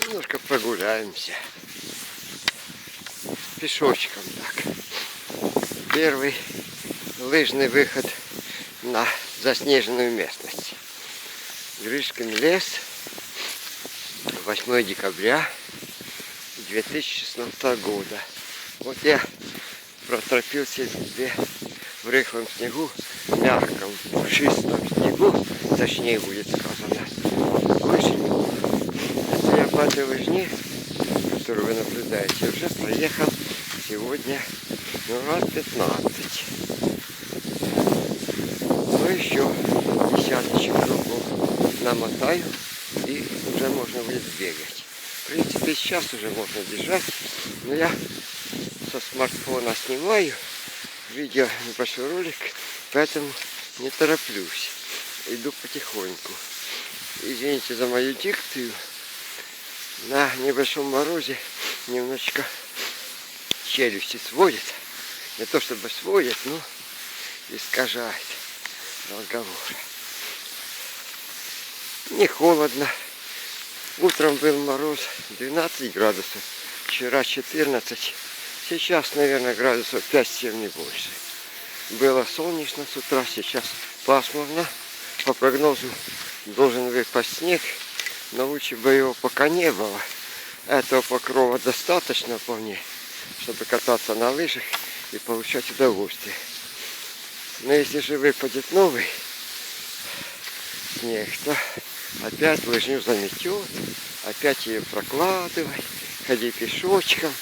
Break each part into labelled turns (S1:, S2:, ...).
S1: Немножко прогуляемся. Пешочком так. Первый лыжный выход на заснеженную местность. Гришкин лес. 8 декабря 2016 года. Вот я проторпился себе в рыхлом снегу, мягком, пушистом снегу, точнее будет сказано, лыжню. Лыжне, которую вы наблюдаете, уже проехал сегодня ну, раз 15. Ну еще десяточек кругов намотаю и уже можно будет бегать. В принципе, сейчас уже можно бежать, но я со смартфона снимаю видео, небольшой ролик, поэтому не тороплюсь. Иду потихоньку. Извините за мою дикцию. На небольшом морозе немножечко челюсти сводит. Не то чтобы сводит, но искажает разговор. Не холодно. Утром был мороз 12 градусов. Вчера 14. Сейчас, наверное, градусов 5-7 не больше. Было солнечно с утра, сейчас пасмурно. По прогнозу должен выпасть снег, но лучше бы его пока не было. Этого покрова достаточно вполне, чтобы кататься на лыжах и получать удовольствие. Но если же выпадет новый снег, то опять лыжню заметет, опять ее прокладывай, ходи пешочком.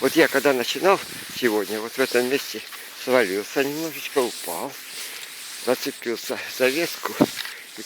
S1: Вот я когда начинал сегодня, вот в этом месте свалился, немножечко упал, зацепился за ветку